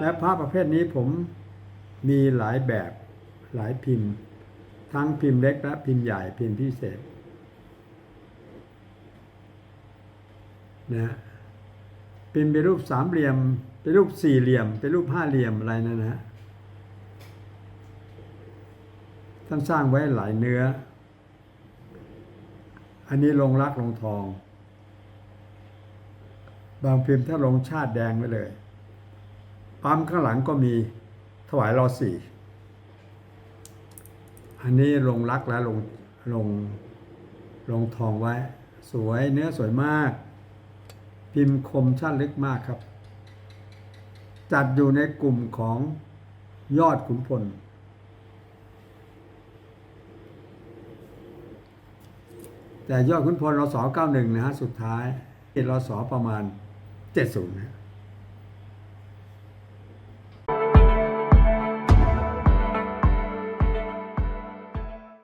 และภาพประเภทนี้ผมมีหลายแบบหลายพิมพ์ ทั้งพิมพ์เล็กและพิมพ์ใหญ่พิมพ์พิเศษนะพิมพ์เป็นรูปสามเหลี่ยม เป็นรูปสี่เหลี่ยม เป็นรูปห้าเหลี่ยมอะไรนั่นนะท่านสร้างไว้หลายเนื้อ อันนี้ลงรักลงทอง บางพิมพ์ถ้าลงชาติแดงไว้เลย ปั๊มข้างหลังก็มีถวายรอสี่ อันนี้ลงรักและลงลงลงทองไว้ สวยเนื้อสวยมาก พิมพ์คมชัดลึกมากครับ จัดอยู่ในกลุ่มของยอดขุนพล แต่ยอดขุนพลรศ91นะฮะสุดท้ายรศประมาณ 70นะ